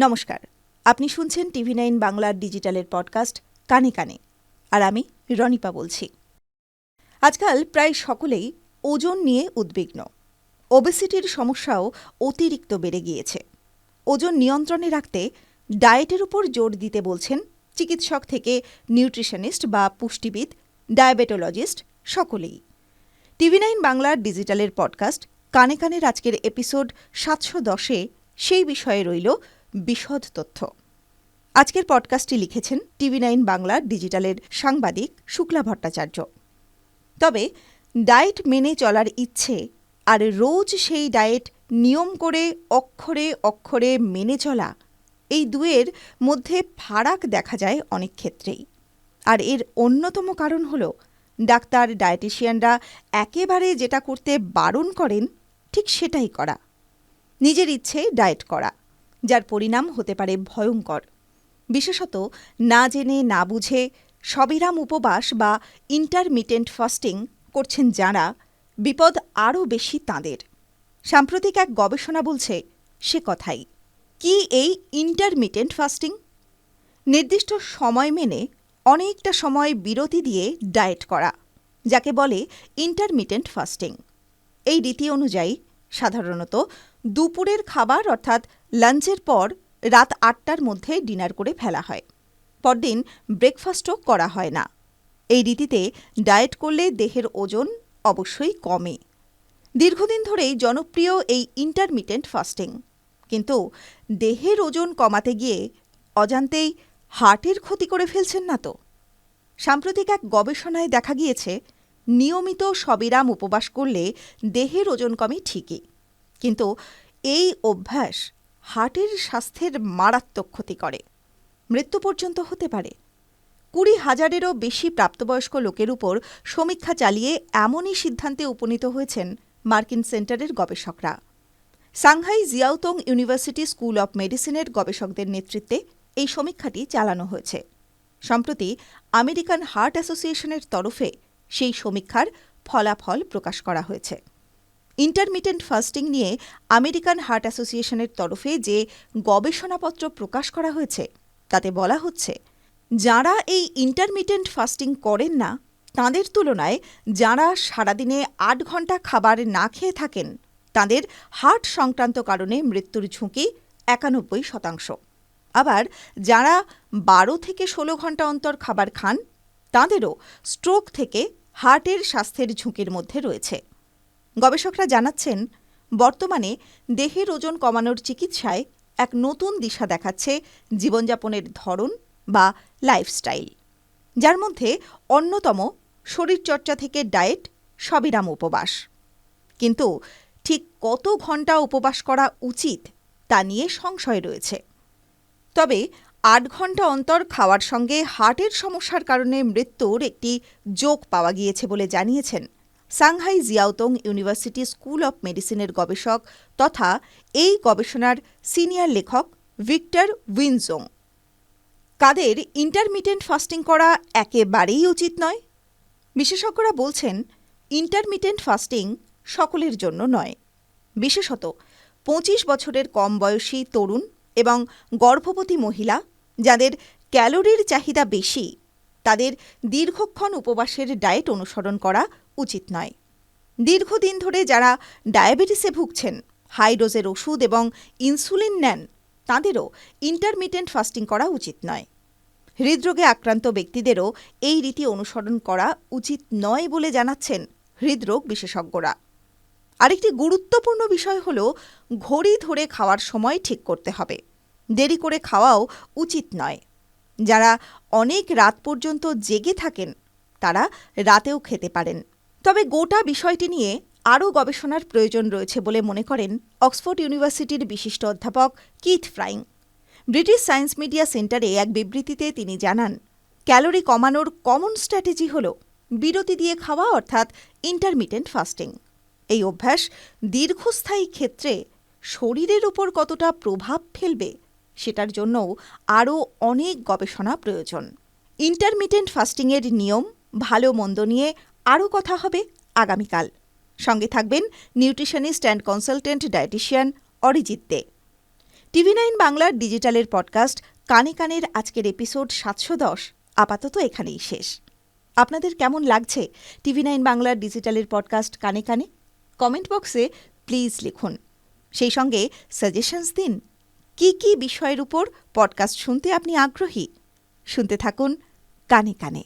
নমস্কার। আপনি শুনছেন টিভি নাইন বাংলার ডিজিটালের পডকাস্ট কানে কানে। আর আমি রনিপা বলছি। আজকাল প্রায় সকলেই ওজন নিয়ে উদ্বিগ্ন। ওবেসিটির সমস্যাও অতিরিক্ত বেড়ে গিয়েছে। ওজন নিয়ন্ত্রণে রাখতে ডায়েটের উপর জোর দিতে বলছেন চিকিৎসক থেকে নিউট্রিশনিস্ট বা পুষ্টিবিদ, ডায়াবেটোলজিস্ট সকলেই। টিভি নাইন বাংলার ডিজিটালের পডকাস্ট কানে কানের আজকের এপিসোড সাতশো দশে সেই বিষয়ে রইল বিশদ তথ্য। আজকের পডকাস্টটি লিখেছেন টিভি নাইন বাংলার ডিজিটালের সাংবাদিক শুক্লা ভট্টাচার্য। তবে, ডায়েট মেনে চলার ইচ্ছে আর রোজ সেই ডায়েট নিয়ম করে অক্ষরে অক্ষরে মেনে চলা, এই দুয়ের মধ্যে ফারাক দেখা যায় অনেক ক্ষেত্রেই। আর এর অন্যতম কারণ হল, ডাক্তার ডায়েটিশিয়ানরা একেবারে যেটা করতে বারণ করেন, ঠিক সেটাই করা। নিজের ইচ্ছে ডায়েট করা। যার পরিণাম হতে পারে ভয়ঙ্কর। বিশেষত না জেনে, না বুঝে সবিরাম উপবাস বা ইন্টারমিটেন্ট ফাস্টিং করছেন যাঁরা বিপদ আরও বেশি তাঁদের। সাম্প্রতিক এক গবেষণা বলছে সে কথাই। কি এই ইন্টারমিটেন্ট ফাস্টিং নির্দিষ্ট সময় মেনে অনেকটা সময় বিরতি দিয়ে ডায়েট করা, যাকে বলে ইন্টারমিটেন্ট ফাস্টিং এই রীতি অনুযায়ী সাধারণত দুপুরের খাবার অর্থাৎ লাঞ্চের পর রাত আটটার মধ্যে ডিনার করে ফেলা হয়। পরদিন ব্রেকফাস্টও করা হয় না। এই রীতিতে ডায়েট করলে দেহের ওজন অবশ্যই কমে। দীর্ঘদিন ধরেই জনপ্রিয় এই ইন্টারমিটেন্ট ফাস্টিং। কিন্তু দেহের ওজন কমাতে গিয়ে অজান্তেই হার্টের ক্ষতি করে ফেলছেন না তো? সাম্প্রতিক এক গবেষণায় দেখা গিয়েছে, নিয়মিত সবিরাম উপবাস করলে দেহের ওজন কমে ঠিকই। কিন্তু এই অভ্যাস হার্টের স্বাস্থ্যের মারাত্মক ক্ষতি করে। মৃত্যু পর্যন্ত হতে পারে। কুড়ি হাজারেরও বেশি প্রাপ্তবয়স্ক লোকের উপর সমীক্ষা চালিয়ে এমনই সিদ্ধান্তে উপনীত হয়েছেন মার্কিন সেন্টারের গবেষকরা। Shanghai Jiaotong university school of মেডিসিনের গবেষকদের নেতৃত্বে এই সমীক্ষাটি চালানো হয়েছে। সম্প্রতি আমেরিকান হার্ট অ্যাসোসিয়েশনের তরফে সেই সমীক্ষার ফলাফল প্রকাশ করা হয়েছে। ইন্টারমিটেন্ট ফাস্টিং নিয়ে আমেরিকান হার্ট অ্যাসোসিয়েশনের তরফে যে গবেষণাপত্র প্রকাশ করা হয়েছে, তাতে বলা হচ্ছে, যাঁরা এই ইন্টারমিটেন্ট ফাস্টিং করেন না, তাঁদের তুলনায় যাঁরা সারাদিনে আট ঘণ্টা খাবার না খেয়ে থাকেন, তাদের হার্ট সংক্রান্ত কারণে মৃত্যুর ঝুঁকি একানব্বই শতাংশ। আবার যারা বারো থেকে ষোলো ঘণ্টা অন্তর খাবার খান, তাঁদেরও স্ট্রোক থেকে হার্টের স্বাস্থ্যের ঝুঁকির মধ্যে রয়েছে। গবেষকরা জানাচ্ছেন, বর্তমানে দেহের ওজন কমানোর চিকিৎসায় এক নতুন দিশা দেখাচ্ছে জীবনযাপনের ধরন বা লাইফস্টাইল, যার মধ্যে অন্যতম শরীরচর্চা থেকে ডায়েট সবিরাম উপবাস। কিন্তু ঠিক কত ঘণ্টা উপবাস করা উচিত তা নিয়ে সংশয় রয়েছে। তবে আট ঘণ্টা অন্তর খাওয়ার সঙ্গে হার্টের সমস্যার কারণে মৃত্যুর একটি যোগ পাওয়া গিয়েছে বলে জানিয়েছেন Shanghai Jiaotong university school of মেডিসিনের গবেষক তথা এই গবেষণার সিনিয়র লেখক ভিক্টর উইনজোং। কাদের ইন্টারমিটেন্ট ফাস্টিং করা একেবারেই উচিত নয়? বিশেষজ্ঞরা বলছেন ইন্টারমিটেন্ট ফাস্টিং সকলের জন্য নয়। বিশেষত পঁচিশ বছরের কম বয়সী তরুণ এবং গর্ভবতী মহিলা, যাদের ক্যালোরির চাহিদা বেশি তাদের দীর্ঘক্ষণ উপবাসের ডায়েট অনুসরণ করা উচিত নয়। দীর্ঘদিন ধরে যারা ডায়াবেটিসে ভুগছেন, হাই ডোজের ওষুধ এবং ইনসুলিন নেন, তাঁদেরও ইন্টারমিটেন্ট ফাস্টিং করা উচিত নয়। হৃদরোগে আক্রান্ত ব্যক্তিদেরও এই রীতি অনুসরণ করা উচিত নয় বলে জানাচ্ছেন হৃদরোগ বিশেষজ্ঞরা। আরেকটি গুরুত্বপূর্ণ বিষয় হল ঘড়ি ধরে খাওয়ার সময় ঠিক করতে হবে। দেরি করে খাওয়াও উচিত নয়। যারা অনেক রাত পর্যন্ত জেগে থাকেন, তারা রাতেও খেতে পারেন। তবে গোটা বিষয়টি নিয়ে আরও গবেষণার প্রয়োজন রয়েছে বলে মনে করেন অক্সফোর্ড ইউনিভার্সিটির বিশিষ্ট অধ্যাপক Keith Frayn. British science media সেন্টারে এক বিবৃতিতে তিনি জানান, ক্যালোরি কমানোর কমন স্ট্র্যাটেজি হল বিরতি দিয়ে খাওয়া অর্থাৎ ইন্টারমিটেন্ট ফাস্টিং। এই অভ্যাস দীর্ঘস্থায়ী ক্ষেত্রে শরীরের উপর কতটা প্রভাব ফেলবে সেটার জন্যও আরও অনেক গবেষণা প্রয়োজন। ইন্টারমিটেন্ট ফাস্টিংয়ের নিয়ম, ভালো মন্দ নিয়ে আরও কথা হবে আগামীকাল। সঙ্গে থাকবেন nutritionist and consultant dietitian Arijit De. TV nine বাংলার ডিজিটালের পডকাস্ট কানে কানের আজকের এপিসোড সাতশো দশ আপাতত এখানেই শেষ। আপনাদের কেমন লাগছে টিভি নাইন বাংলার ডিজিটালের পডকাস্ট কানে কানে? কমেন্ট বক্সে প্লিজ লিখুন। সেই সঙ্গে সাজেশনস দিন কি কি বিষয়ের উপর পডকাস্ট শুনতে আপনি আগ্রহী? শুনতে থাকুন কানে কানে।